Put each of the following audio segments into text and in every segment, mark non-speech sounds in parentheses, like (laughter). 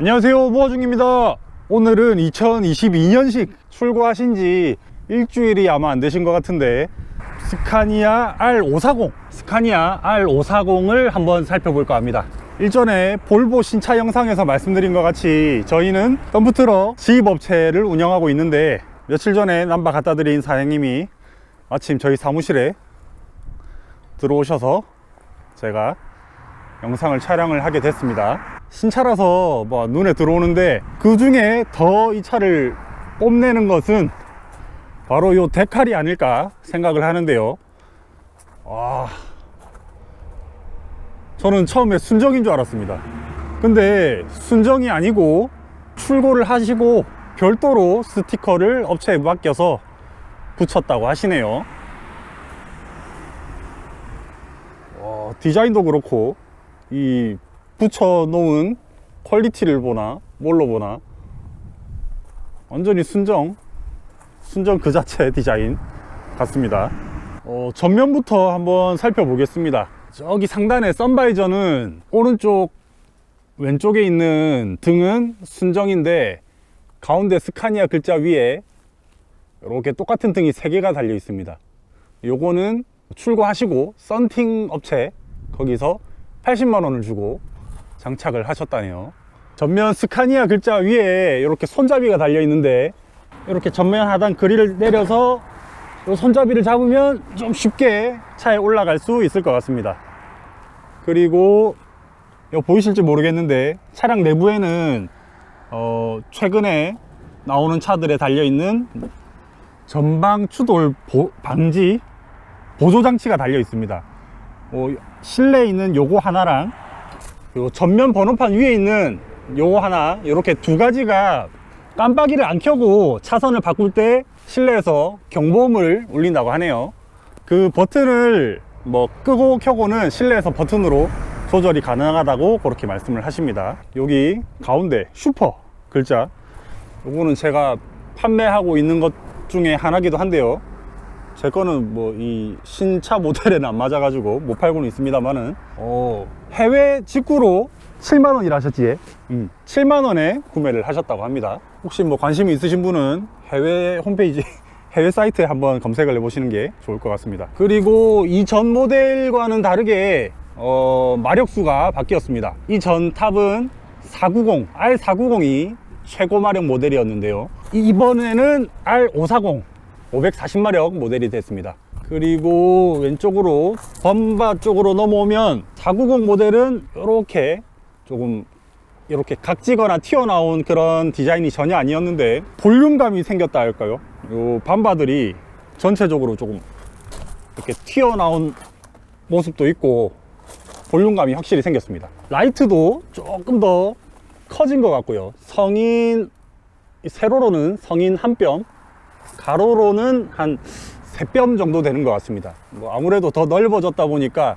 안녕하세요. 모아중입니다. 오늘은 2022년식 출고하신 지 일주일이 아마 안 되신 것 같은데 스카니아 R540 스카니아 R540을 한번 살펴볼까 합니다. 일전에 볼보 신차 영상에서 말씀드린 것 같이 저희는 덤프트럭 지입업체를 운영하고 있는데 며칠 전에 남바 갖다 드린 사장님이 마침 저희 사무실에 들어오셔서 제가 영상을 촬영을 하게 됐습니다. 신차라서 뭐 눈에 들어오는데 그 중에 더 이 차를 뽐내는 것은 바로 요 데칼이 아닐까 생각을 하는데요. 와, 저는 처음에 순정인 줄 알았습니다. 근데 순정이 아니고 출고를 하시고 별도로 스티커를 업체에 맡겨서 붙였다고 하시네요. 어, 디자인도 그렇고 이 붙여 놓은 퀄리티를 보나 뭘로 보나. 완전히 순정 순정 그 자체 디자인 같습니다. 어, 전면부터 한번 살펴보겠습니다. 저기 상단에 썬바이저는 오른쪽 왼쪽에 있는 등은 순정인데 가운데 스카니아 글자 위에 이렇게 똑같은 등이 3개가 달려 있습니다. 요거는 출고하시고 썬팅 업체 거기서 80만 원을 주고 장착을 하셨다네요. 전면 스카니아 글자 위에 이렇게 손잡이가 달려 있는데 이렇게 전면 하단 그릴을 내려서 이 손잡이를 잡으면 좀 쉽게 차에 올라갈 수 있을 것 같습니다. 그리고 이거 보이실지 모르겠는데 차량 내부에는 어 최근에 나오는 차들에 달려 있는 전방 추돌 보- 방지 보조 장치가 달려 있습니다. 뭐 실내에 있는 요거 하나랑 요 전면 번호판 위에 있는 요거 하나 이렇게 두 가지가 깜빡이를 안 켜고 차선을 바꿀 때 실내에서 경보음을 울린다고 하네요. 그 버튼을 뭐 끄고 켜고는 실내에서 버튼으로 조절이 가능하다고 그렇게 말씀을 하십니다. 여기 가운데 슈퍼 글자 요거는 제가 판매하고 있는 것 중에 하나기도 한데요. 제 거는 뭐 이 신차 모델에는 안 맞아가지고 못 팔고는 있습니다만은 어, 해외 직구로 7만 원이라 하셨지? 음, 7만 원에 구매를 하셨다고 합니다. 혹시 뭐 관심이 있으신 분은 해외 홈페이지 (laughs) 해외 사이트에 한번 검색을 해보시는 게 좋을 것 같습니다. 그리고 이 전 모델과는 다르게 어, 마력수가 바뀌었습니다. 이 전 탑은 490 R490이 최고 마력 모델이었는데요. 이- 이번에는 R540 540마력 모델이 됐습니다. 그리고 왼쪽으로 범바 쪽으로 넘어오면 490 모델은 이렇게 조금 이렇게 각지거나 튀어나온 그런 디자인이 전혀 아니었는데 볼륨감이 생겼다 할까요? 요 밤바들이 전체적으로 조금 이렇게 튀어나온 모습도 있고 볼륨감이 확실히 생겼습니다. 라이트도 조금 더 커진 것 같고요. 성인 세로로는 성인 한 뼘, 가로로는 한세뼘 정도 되는 것 같습니다. 뭐 아무래도 더 넓어졌다 보니까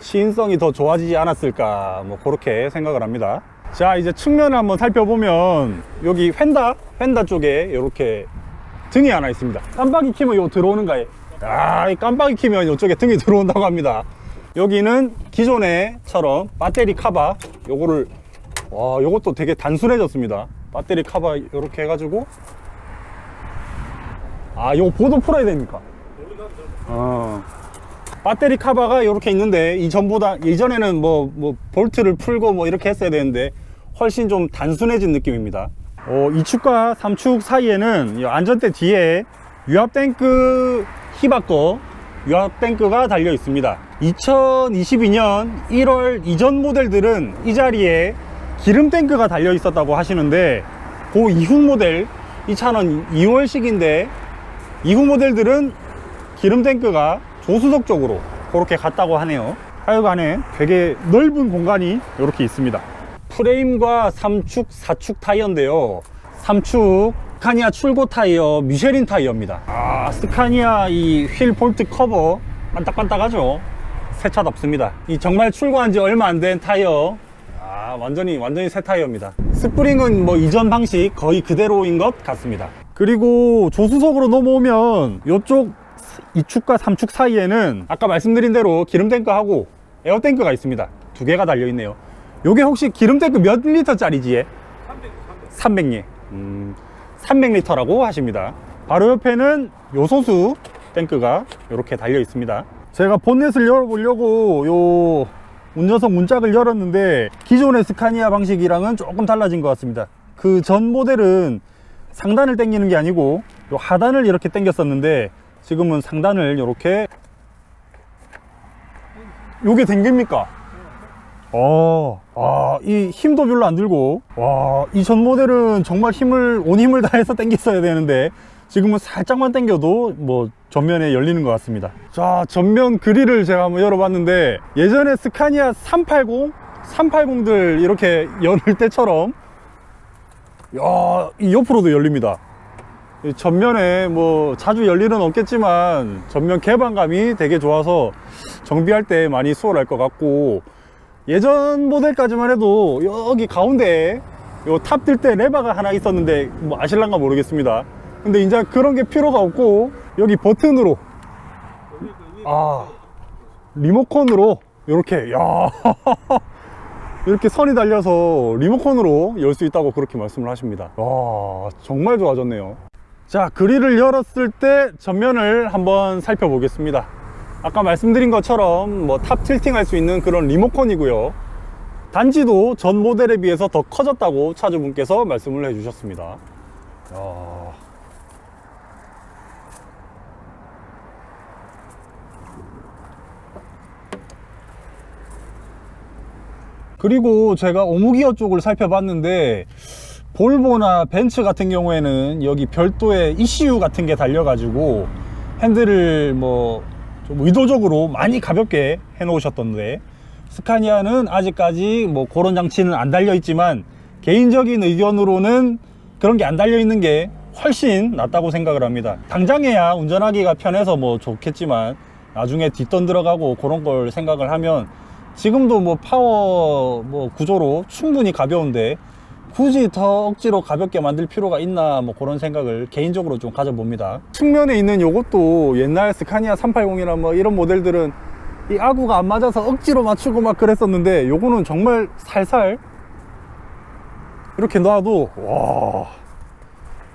시인성이 더 좋아지지 않았을까 뭐 그렇게 생각을 합니다. 자 이제 측면을 한번 살펴보면 여기 휀다 휀다 쪽에 이렇게 등이 하나 있습니다. 깜빡이 키면 이거 들어오는 거예요. 아, 이 깜빡이 키면 이쪽에 등이 들어온다고 합니다. 여기는 기존에처럼 배터리 카바 요거를 와 요것도 되게 단순해졌습니다. 배터리 카바 이렇게 해가지고 아 요거 보도 풀어야 됩니까? 어. 배터리 카바가 이렇게 있는데 이전보다 예전에는 뭐, 뭐 볼트를 풀고 뭐 이렇게 했어야 되는데 훨씬 좀 단순해진 느낌입니다. 어, 2축과 3축 사이에는 이 안전대 뒤에 유압 탱크 히바거 유압 탱크가 달려 있습니다. 2022년 1월 이전 모델들은 이 자리에 기름 탱크가 달려 있었다고 하시는데 그 이후 모델 이 차는 2월식인데 이후 모델들은 기름 탱크가 조수석 쪽으로 그렇게 갔다고 하네요. 하여간에 되게 넓은 공간이 이렇게 있습니다. 프레임과 3축, 4축 타이어인데요. 3축 스카니아 출고 타이어 미쉐린 타이어입니다. 아, 스카니아 이휠 볼트 커버 반딱반딱하죠. 새 차답습니다. 이 정말 출고한 지 얼마 안 된 타이어. 아, 완전히 완전히 새 타이어입니다. 스프링은 뭐 이전 방식 거의 그대로인 것 같습니다. 그리고 조수석으로 넘어오면 이쪽 2축과 3축 사이에는 아까 말씀드린 대로 기름 탱크하고 에어 탱크가 있습니다. 두 개가 달려 있네요. 요게 혹시 기름 탱크 몇 리터짜리지? 얘? 300리 음, 300리터라고 하십니다 바로 옆에는 요소수 탱크가 이렇게 달려 있습니다 제가 본넷을 열어보려고 요 운전석 문짝을 열었는데 기존의 스카니아 방식이랑은 조금 달라진 것 같습니다 그 전 모델은 상단을 당기는 게 아니고 요 하단을 이렇게 당겼었는데 지금은 상단을 이렇게 요게 당깁니까? 어, 아, 이 힘도 별로 안 들고, 와, 이 전 모델은 정말 힘을, 온 힘을 다해서 당겼어야 되는데, 지금은 살짝만 당겨도 뭐 전면에 열리는 것 같습니다. 자, 전면 그릴을 제가 한번 열어봤는데, 예전에 스카니아 380, 380들 이렇게 (laughs) 열을 때처럼, 야, 이 옆으로도 열립니다. 이 전면에 뭐 자주 열 일은 없겠지만 전면 개방감이 되게 좋아서 정비할 때 많이 수월할 것 같고 예전 모델까지만 해도 여기 가운데 요탑뜰때 레바가 하나 있었는데 뭐 아실란가 모르겠습니다 근데 이제 그런 게 필요가 없고 여기 버튼으로 아 리모컨으로 이렇게 야 (laughs) 이렇게 선이 달려서 리모컨으로 열 수 있다고 그렇게 말씀을 하십니다. 와 정말 좋아졌네요. 자 그릴을 열었을 때 전면을 한번 살펴보겠습니다. 아까 말씀드린 것처럼 뭐 탑 틸팅 할 수 있는 그런 리모컨이고요. 단지도 전 모델에 비해서 더 커졌다고 차주분께서 말씀을 해주셨습니다. 야. 그리고 제가 오무기어 쪽을 살펴봤는데 볼보나 벤츠 같은 경우에는 여기 별도의 ECU 같은 게 달려가지고 핸들을 뭐 좀 의도적으로 많이 가볍게 해 놓으셨던데 스카니아는 아직까지 뭐 그런 장치는 안 달려 있지만 개인적인 의견으로는 그런 게 안 달려 있는 게 훨씬 낫다고 생각을 합니다. 당장에야 운전하기가 편해서 뭐 좋겠지만 나중에 뒷돈 들어가고 그런 걸 생각을 하면 지금도 뭐 파워 뭐 구조로 충분히 가벼운데 굳이 더 억지로 가볍게 만들 필요가 있나 뭐 그런 생각을 개인적으로 좀 가져봅니다. 측면에 있는 요것도 옛날 스카니아 380이나 뭐 이런 모델들은 이 아구가 안 맞아서 억지로 맞추고 막 그랬었는데 요거는 정말 살살 이렇게 놔도 와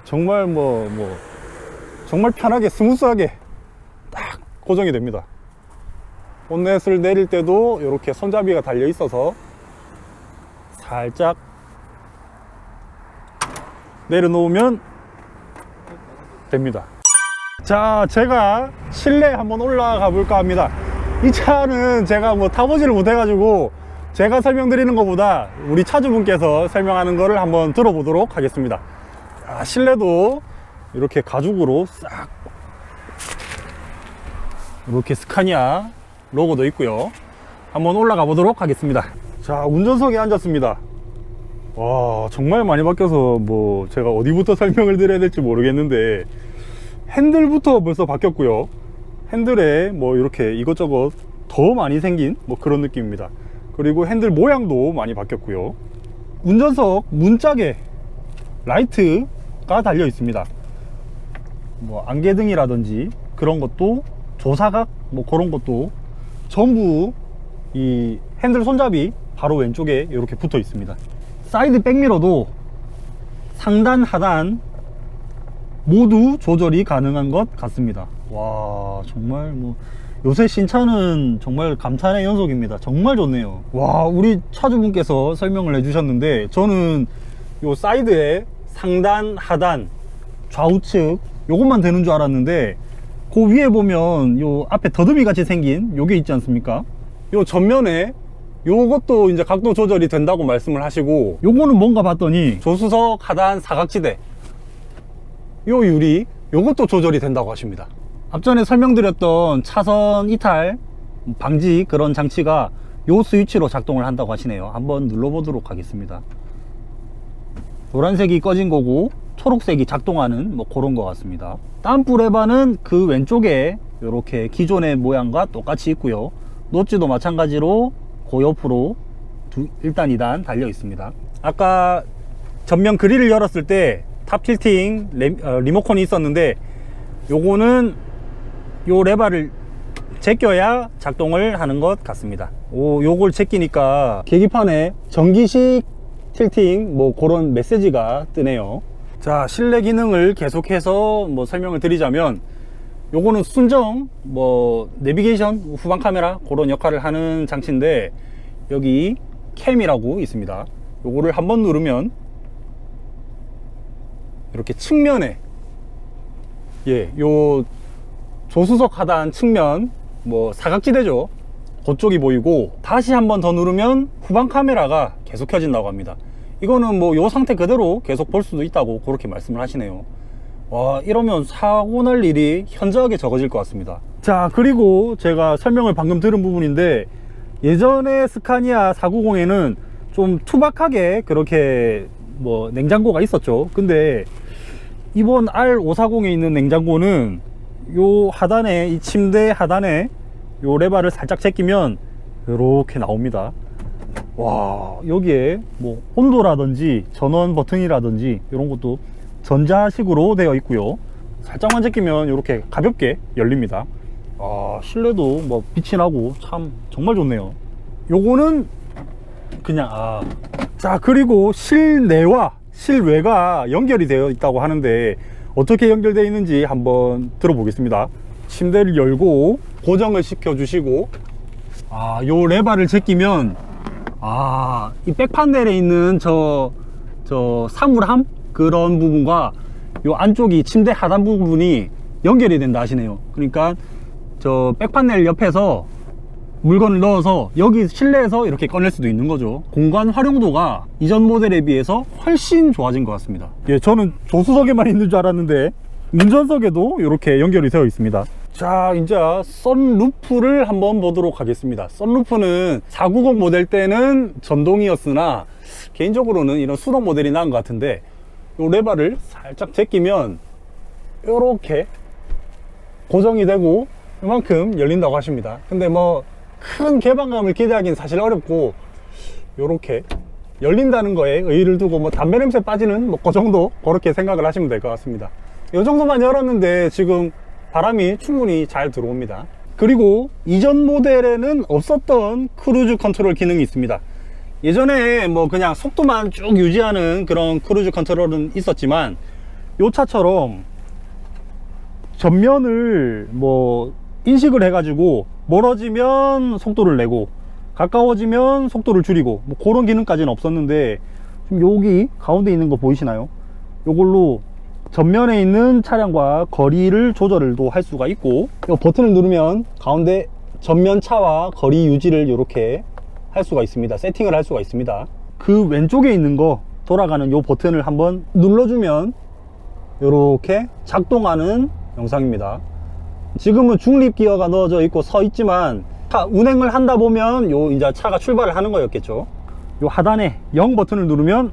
정말 뭐뭐 정말 편하게 스무스하게 딱 고정이 됩니다 본넷을 내릴 때도 이렇게 손잡이가 달려 있어서 살짝 내려놓으면 됩니다. 자 제가 실내 한번 올라가 볼까 합니다. 이 차는 제가 뭐 타보지를 못해 가지고 제가 설명드리는 것보다 우리 차주분께서 설명하는 거를 한번 들어보도록 하겠습니다. 자, 실내도 이렇게 가죽으로 싹 이렇게 스카니아 로고도 있고요. 한번 올라가 보도록 하겠습니다. 자 운전석에 앉았습니다. 와 정말 많이 바뀌어서 뭐 제가 어디부터 (laughs) 설명을 드려야 될지 모르겠는데 핸들부터 벌써 바뀌었고요. 핸들에 뭐 이렇게 이것저것 더 많이 생긴 뭐 그런 느낌입니다. 그리고 핸들 모양도 많이 바뀌었고요. 운전석 문짝에 라이트가 달려 있습니다. 뭐 안개등이라든지 그런 것도 조사각 뭐 그런 것도 전부 이 핸들 손잡이 바로 왼쪽에 이렇게 붙어 있습니다. 사이드 백미러도 상단 하단 모두 조절이 가능한 것 같습니다. 와 정말 뭐 요새 신차는 정말 감탄의 연속입니다. 정말 좋네요. 와 우리 차주분께서 설명을 해 주셨는데 저는 요 사이드에 상단 하단 좌우측 요것만 되는 줄 알았는데 그 위에 보면 요 앞에 더듬이 같이 생긴 요게 있지 않습니까? 요 전면에 요것도 이제 각도 조절이 된다고 말씀을 하시고 요거는 뭔가 봤더니 조수석 하단 사각지대 요 유리 요것도 조절이 된다고 하십니다. 앞전에 설명드렸던 차선 이탈 방지 그런 장치가 요 스위치로 작동을 한다고 하시네요. 한번 눌러보도록 하겠습니다. 노란색이 꺼진 거고 초록색이 작동하는 뭐 그런 것 같습니다. 땀프 레바는 그 왼쪽에 이렇게 기존의 모양과 똑같이 있고요. 노치도 마찬가지로 그 옆으로 두, 1단 2단 달려 있습니다. 아까 전면 그릴을 열었을 때 탑 틸팅 레, 어, 리모컨이 있었는데 요거는 요 레바를 제껴야 작동을 하는 것 같습니다. 오, 요걸 제끼니까 계기판에 전기식 틸팅 뭐 그런 메시지가 뜨네요 자 실내 기능을 계속해서 뭐 설명을 드리자면 요거는 순정 뭐 내비게이션 후방 카메라 그런 역할을 하는 장치인데 여기 캠이라고 있습니다 요거를 한번 누르면 이렇게 측면에 예, 요 조수석 하단 측면 뭐 사각지대죠. 그쪽이 보이고 다시 한번 더 누르면 후방 카메라가 계속 켜진다고 합니다. 이거는 뭐 요 상태 그대로 계속 볼 수도 있다고 그렇게 말씀을 하시네요. 와 이러면 사고 날 일이 현저하게 적어질 것 같습니다. 자 그리고 제가 설명을 방금 들은 부분인데 예전에 스카니아 490에는 좀 투박하게 그렇게 뭐 냉장고가 있었죠. 근데 이번 R540에 있는 냉장고는 요 하단에 이 침대 하단에 요 레바를 살짝 제끼면 이렇게 나옵니다 와 여기에 뭐 온도라든지 전원 버튼이라든지 이런 것도 전자식으로 되어 있고요. 살짝만 제끼면 이렇게 가볍게 열립니다. 아 실내도 뭐 빛이 나고 참 정말 좋네요. 요거는 그냥 아. 자 그리고 실내와 실외가 연결이 되어 있다고 하는데 어떻게 연결되어 있는지 한번 들어보겠습니다. 침대를 열고 고정을 시켜 주시고 아요 레바를 제끼면 아 이 백판넬에 있는 저 저 사물함? 그런 부분과 요 안쪽이 침대 하단 부분이 연결이 된다 하시네요. 그러니까 저 백판넬 옆에서 물건을 넣어서 여기 실내에서 이렇게 꺼낼 수도 있는 거죠. 공간 활용도가 이전 모델에 비해서 훨씬 좋아진 것 같습니다. 예 저는 조수석에만 있는 줄 알았는데 운전석에도 이렇게 연결이 되어 있습니다 자 이제 썬루프를 한번 보도록 하겠습니다. 썬루프는 490 모델 때는 전동이었으나 개인적으로는 이런 수동 모델이 나은 것 같은데 이 레바를 살짝 제끼면 이렇게 고정이 되고 이만큼 열린다고 하십니다. 근데 뭐 큰 개방감을 기대하기는 사실 어렵고 이렇게 열린다는 거에 의의를 두고 뭐 담배 냄새 빠지는 뭐 그 정도 그렇게 생각을 하시면 될 것 같습니다. 이 정도만 열었는데 지금 바람이 충분히 잘 들어옵니다 그리고 이전 모델에는 없었던 크루즈 컨트롤 기능이 있습니다 예전에 뭐 그냥 속도만 쭉 유지하는 그런 크루즈 컨트롤은 있었지만 이 차처럼 전면을 뭐 인식을 해 가지고 멀어지면 속도를 내고 가까워지면 속도를 줄이고 뭐 그런 기능까지는 없었는데 지금 여기 가운데 있는 거 보이시나요? 이걸로 전면에 있는 차량과 거리를 조절을 또 할 수가 있고 이 버튼을 누르면 가운데 전면 차와 거리 유지를 이렇게 할 수가 있습니다. 세팅을 할 수가 있습니다. 그 왼쪽에 있는 거 돌아가는 이 버튼을 한번 눌러주면 이렇게 작동하는 영상입니다. 지금은 중립 기어가 넣어져 있고 서 있지만 차 운행을 한다 보면 요 이제 차가 출발을 하는 거였겠죠. 요 하단에 0 버튼을 누르면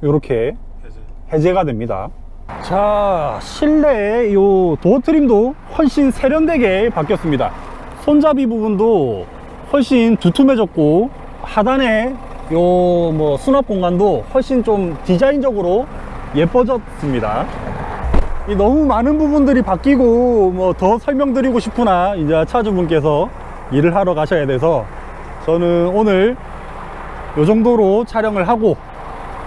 이렇게 해제가 됩니다. 자 실내에 요 도어 트림도 훨씬 세련되게 바뀌었습니다. 손잡이 부분도 훨씬 두툼해졌고 하단에 요뭐 수납 공간도 훨씬 좀 디자인적으로 예뻐졌습니다. 이 너무 많은 부분들이 바뀌고 뭐 더 설명드리고 싶으나 이제 차주분께서 일을 하러 가셔야 돼서 저는 오늘 요 정도로 촬영을 하고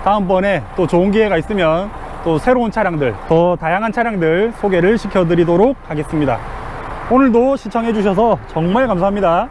다음번에 또 좋은 기회가 있으면 또 새로운 차량들 더 다양한 차량들 소개를 시켜 드리도록 하겠습니다. 오늘도 시청해 주셔서 정말 감사합니다